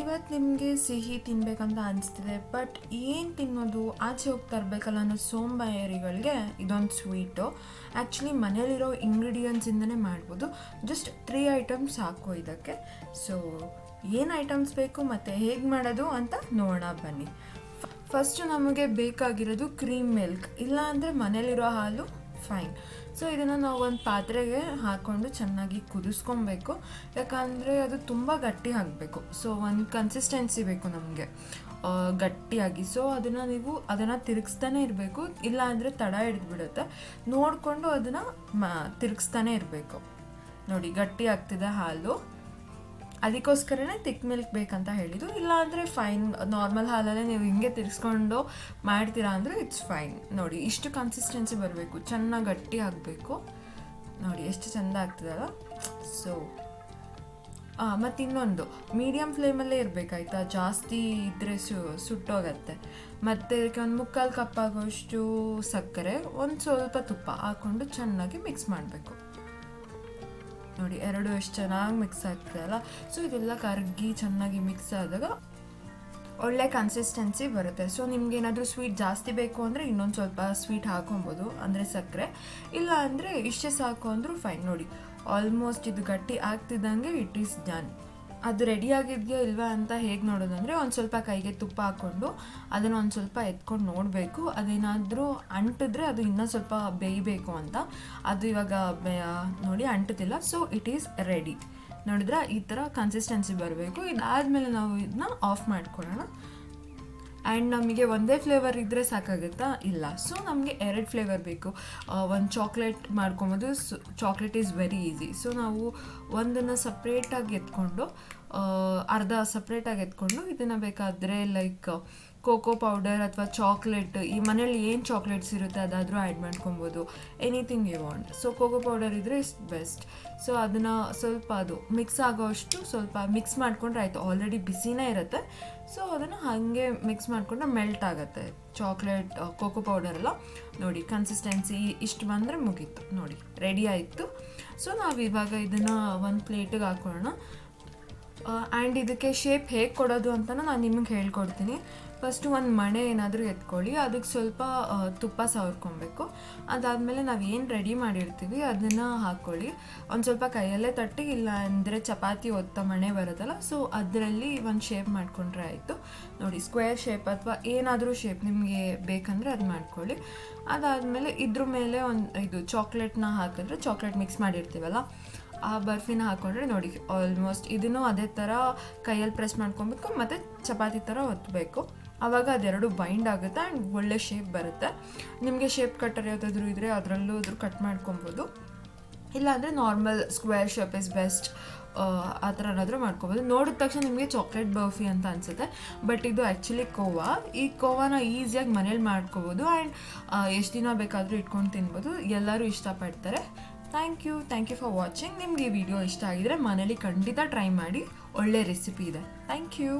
ಇವತ್ತು ನಿಮಗೆ ಸಿಹಿ ತಿನ್ಬೇಕಂತ ಅನಿಸ್ತಿದೆ, ಬಟ್ ಏನು ತಿನ್ನೋದು? ಆಚೆ ಹೋಗಿ ತರಬೇಕಲ್ಲ ಅನ್ನೋ ಸೋಂಬಾಯರಿಗಳಿಗೆ ಇದೊಂದು ಸ್ವೀಟು ಆ್ಯಕ್ಚುಲಿ ಮನೇಲಿರೋ ಇಂಗ್ರೀಡಿಯೆಂಟ್ಸಿಂದನೇ ಮಾಡ್ಬೋದು. ಜಸ್ಟ್ ತ್ರೀ ಐಟಮ್ಸ್ ಸಾಕು ಇದಕ್ಕೆ. ಸೊ ಏನು ಐಟಮ್ಸ್ ಬೇಕು ಮತ್ತು ಹೇಗೆ ಮಾಡೋದು ಅಂತ ನೋಡೋಣ ಬನ್ನಿ. ಫಸ್ಟು ನಮಗೆ ಬೇಕಾಗಿರೋದು ಕ್ರೀಮ್ ಮಿಲ್ಕ್ ಇಲ್ಲಾಂದರೆ ಮನೇಲಿರೋ ಹಾಲು ಫೈನ್ ಸೊ, ಇದನ್ನು ನಾವು ಒಂದು ಪಾತ್ರೆಗೆ ಹಾಕ್ಕೊಂಡು ಚೆನ್ನಾಗಿ ಕುದಿಸ್ಕೊಬೇಕು. ಯಾಕಂದರೆ ಅದು ತುಂಬ ಗಟ್ಟಿ ಆಗಬೇಕು. ಸೊ, ಒಂದು ಕನ್ಸಿಸ್ಟೆನ್ಸಿ ಬೇಕು ನಮಗೆ. ಗಟ್ಟಿಯಾಗಿ. ಸೊ, ಅದನ್ನು ನೀವು ಅದನ್ನು ತಿರುಗಿಸ್ತಾನೆ ಇರಬೇಕು. ಇಲ್ಲ ಅಂದರೆ ತಡ ಹಿಡಿದ್ಬಿಡುತ್ತೆ. ನೋಡಿಕೊಂಡು ಅದನ್ನು ಮ, ತಿರುಗಿಸ್ತಾನೆ ಇರಬೇಕು. ನೋಡಿ, ಗಟ್ಟಿ ಆಗ್ತಿದೆ ಹಾಲು. ಅದಕ್ಕೋಸ್ಕರನೇ ತಿಕ್ ಮಿಲ್ಕ್ ಬೇಕಂತ ಹೇಳಿದ್ದು. ಇಲ್ಲಾಂದರೆ ಫೈನ್ ನಾರ್ಮಲ್ ಹಾಲಲ್ಲೇ ನೀವು ಹಿಂಗೆ ತಿರ್ಸ್ಕೊಂಡು ಮಾಡ್ತೀರಾ ಅಂದರೆ ಇಟ್ಸ್ ಫೈನ್ ನೋಡಿ, ಇಷ್ಟು ಕನ್ಸಿಸ್ಟೆನ್ಸಿ ಬರಬೇಕು. ಚೆನ್ನಾಗಿ ಗಟ್ಟಿ ಆಗಬೇಕು. ನೋಡಿ, ಎಷ್ಟು ಚೆಂದ ಆಗ್ತದಲ್ಲ? ಸೊ ಮತ್ತು ಇನ್ನೊಂದು ಮೀಡಿಯಮ್ ಫ್ಲೇಮಲ್ಲೇ ಇರಬೇಕಾಯ್ತಾ? ಜಾಸ್ತಿ ಇದ್ದರೆ ಸು, ಸುಟ್ಟೋಗತ್ತೆ. ಮತ್ತು ಇದಕ್ಕೆ ಒಂದು ಮುಕ್ಕಾಲು ಕಪ್ ಆಗೋಷ್ಟು ಸಕ್ಕರೆ, ಒಂದು ಸ್ವಲ್ಪ ತುಪ್ಪ ಹಾಕ್ಕೊಂಡು ಚೆನ್ನಾಗಿ ಮಿಕ್ಸ್ ಮಾಡಬೇಕು. ನೋಡಿ, ಎರಡು ಎಷ್ಟು ಚೆನ್ನಾಗಿ ಮಿಕ್ಸ್ ಆಗ್ತದೆ ಅಲ್ಲ? ಸೊ ಇದೆಲ್ಲ ಕರಗಿ ಚೆನ್ನಾಗಿ ಮಿಕ್ಸ್ ಆದಾಗ ಒಳ್ಳೆ ಕನ್ಸಿಸ್ಟೆನ್ಸಿ ಬರುತ್ತೆ. ಸೊ ನಿಮ್ಗೆ ಏನಾದರೂ ಸ್ವೀಟ್ ಜಾಸ್ತಿ ಬೇಕು ಅಂದರೆ ಇನ್ನೊಂದು ಸ್ವಲ್ಪ ಸ್ವೀಟ್ ಹಾಕೊಬೋದು, ಅಂದರೆ ಸಕ್ಕರೆ. ಇಲ್ಲ ಅಂದರೆ ಇಷ್ಟೇ ಸಾಕು ಅಂದರೂ ಫೈನ್ ನೋಡಿ ಆಲ್ಮೋಸ್ಟ್ ಇದು ಗಟ್ಟಿ ಆಗ್ತಿದ್ದಂಗೆ ಇಟ್ ಈಸ್ ಡನ್ ಅದು ರೆಡಿ ಆಗಿದೆಯೋ ಇಲ್ವಾ ಅಂತ ಹೇಗೆ ನೋಡೋದು ಅಂದರೆ ಒಂದು ಸ್ವಲ್ಪ ಕೈಗೆ ತುಪ್ಪ ಹಾಕ್ಕೊಂಡು ಅದನ್ನು ಒಂದು ಸ್ವಲ್ಪ ಎತ್ಕೊಂಡು ನೋಡಬೇಕು. ಅದೇನಾದರೂ ಅಂಟಿದ್ರೆ ಅದು ಇನ್ನೂ ಸ್ವಲ್ಪ ಬೇಯಬೇಕು ಅಂತ. ಅದು ಇವಾಗ ನೋಡಿ ಅಂಟುತ್ತಿಲ್ಲ. ಸೊ ಇಟ್ ಈಸ್ ರೆಡಿ ನೋಡಿದ್ರೆ? ಈ ಥರ ಕನ್ಸಿಸ್ಟೆನ್ಸಿ ಬರಬೇಕು. ಇದಾದಮೇಲೆ ನಾವು ಇದನ್ನ ಆಫ್ ಮಾಡ್ಕೊಳ್ಳೋಣ. ಆ್ಯಂಡ್ ನಮಗೆ ಒಂದೇ ಫ್ಲೇವರ್ ಇದ್ದರೆ ಸಾಕಾಗುತ್ತಾ? ಇಲ್ಲ. ಸೊ ನಮಗೆ ಎರಡು ಫ್ಲೇವರ್ ಬೇಕು. ಒಂದು ಚಾಕ್ಲೇಟ್ ಮಾಡ್ಕೊಬೋದು. So chocolate is very easy so ನಾವು ಒಂದನ್ನು ಸಪ್ರೇಟಾಗಿ ಎತ್ಕೊಂಡು ಅರ್ಧ ಸಪ್ರೇಟಾಗಿ ಎತ್ಕೊಂಡು, ಇದನ್ನು ಬೇಕಾದರೆ ಲೈಕ್ ಕೋಕೋ ಪೌಡರ್ ಅಥವಾ ಚಾಕ್ಲೇಟ್, ಈ ಮನೇಲಿ ಏನು ಚಾಕ್ಲೇಟ್ಸ್ ಇರುತ್ತೆ ಅದಾದರೂ ಆ್ಯಡ್ ಮಾಡ್ಕೊಬೋದು. Anything you want so cocoa powder ಇದ್ದರೆ ಇಸ್ ಬೆಸ್ಟ್ ಸೊ ಅದನ್ನು ಸ್ವಲ್ಪ ಅದು ಮಿಕ್ಸ್ ಆಗೋಷ್ಟು ಸ್ವಲ್ಪ ಮಿಕ್ಸ್ ಮಾಡ್ಕೊಂಡ್ರೆ ಆಯಿತು. ಆಲ್ರೆಡಿ ಬಿಸಿನೇ ಇರುತ್ತೆ. ಸೊ ಅದನ್ನು ಹಾಗೆ ಮಿಕ್ಸ್ ಮಾಡಿಕೊಂಡ್ರೆ ಮೆಲ್ಟ್ ಆಗುತ್ತೆ. ಚಾಕ್ಲೇಟ್ ಕೋಕೋ ಪೌಡರ್ ಎಲ್ಲ. ನೋಡಿ ಕನ್ಸಿಸ್ಟೆನ್ಸಿ ಇಷ್ಟು ಬಂದರೆ ಮುಗೀತು. ನೋಡಿ ರೆಡಿ ಆಯಿತು. ಸೊ ನಾವು ಇವಾಗ ಇದನ್ನು ಒಂದು ಪ್ಲೇಟಿಗೆ ಹಾಕೊಳ್ಳೋಣ. ಆ್ಯಂಡ್ ಇದಕ್ಕೆ ಶೇಪ್ ಹೇಗೆ ಕೊಡೋದು ಅಂತ ನಾನು ನಿಮಗೆ ಹೇಳ್ಕೊಡ್ತೀನಿ. ಫಸ್ಟು ಒಂದು ಮಣೆ ಏನಾದರೂ ಎತ್ಕೊಳ್ಳಿ ಅದಕ್ಕೆ ಸ್ವಲ್ಪ ತುಪ್ಪ ಸವರ್ಕೊಬೇಕು. ಅದಾದಮೇಲೆ ನಾವು ಏನು ರೆಡಿ ಮಾಡಿರ್ತೀವಿ ಅದನ್ನು ಹಾಕ್ಕೊಳ್ಳಿ ಒಂದು ಸ್ವಲ್ಪ ಕೈಯಲ್ಲೇ ತಟ್ಟಿ, ಇಲ್ಲ ಅಂದರೆ ಚಪಾತಿ ಒತ್ತ ಮಣೆ ಬರುತ್ತಲ್ಲ ಸೊ ಅದರಲ್ಲಿ ಒಂದು ಶೇಪ್ ಮಾಡಿಕೊಂಡ್ರೆ ಆಯಿತು. ನೋಡಿ ಸ್ಕ್ವೇರ್ ಶೇಪ್ ಅಥವಾ ಏನಾದರೂ ಶೇಪ್ ನಿಮಗೆ ಬೇಕಂದರೆ ಅದು ಮಾಡ್ಕೊಳ್ಳಿ. ಅದಾದಮೇಲೆ ಇದ್ರ ಮೇಲೆ ಒಂದು, ಇದು ಚಾಕ್ಲೇಟ್ನ ಹಾಕಿದ್ರೆ ಚಾಕ್ಲೇಟ್ ಮಿಕ್ಸ್ ಮಾಡಿರ್ತೀವಲ್ಲ, ಆ ಬರ್ಫಿನ ಹಾಕೊಂಡ್ರೆ ನೋಡಿ ಆಲ್ಮೋಸ್ಟ್ ಇದನ್ನು ಅದೇ ಥರ ಕೈಯಲ್ಲಿ ಪ್ರೆಸ್ ಮಾಡ್ಕೊಬೇಕು ಮತ್ತು ಚಪಾತಿ ಥರ ಒತ್ತಬೇಕು ಆವಾಗ ಅದೆರಡು ಬೈಂಡ್ ಆಗುತ್ತೆ ಆ್ಯಂಡ್ ಒಳ್ಳೆ ಶೇಪ್ ಬರುತ್ತೆ. ನಿಮಗೆ ಶೇಪ್ ಕಟ್ಟರ್ ಯಾವುದಾದ್ರೂ ಇದ್ದರೆ ಅದರಲ್ಲೂ ಅದ್ರ ಕಟ್ ಮಾಡ್ಕೊಬೋದು. ಇಲ್ಲಾಂದರೆ normal square shape is best ಆ ಥರ ಏನಾದರೂ ಮಾಡ್ಕೊಬೋದು. ನೋಡಿದ ತಕ್ಷಣ ನಿಮಗೆ ಚಾಕ್ಲೇಟ್ ಬರ್ಫಿ ಅಂತ ಅನಿಸುತ್ತೆ. ಬಟ್ ಇದು ಆ್ಯಕ್ಚುಲಿ ಕೋವಾ. ಈ ಕೋವಾನ ಈಸಿಯಾಗಿ ಮನೇಲಿ ಮಾಡ್ಕೋಬೋದು ಆ್ಯಂಡ್ ಎಷ್ಟು ದಿನ ಬೇಕಾದರೂ ಇಟ್ಕೊಂಡು ತಿನ್ಬೋದು. ಎಲ್ಲರೂ ಇಷ್ಟಪಡ್ತಾರೆ. Thank you thank you for watching ನಿಮಗೆ ಈ ವಿಡಿಯೋ ಇಷ್ಟ ಆಗಿದರೆ ಮನೇಲಿ ಖಂಡಿತ ಟ್ರೈ ಮಾಡಿ. ಒಳ್ಳೆ ರೆಸಿಪಿ ಇದೆ. Thank you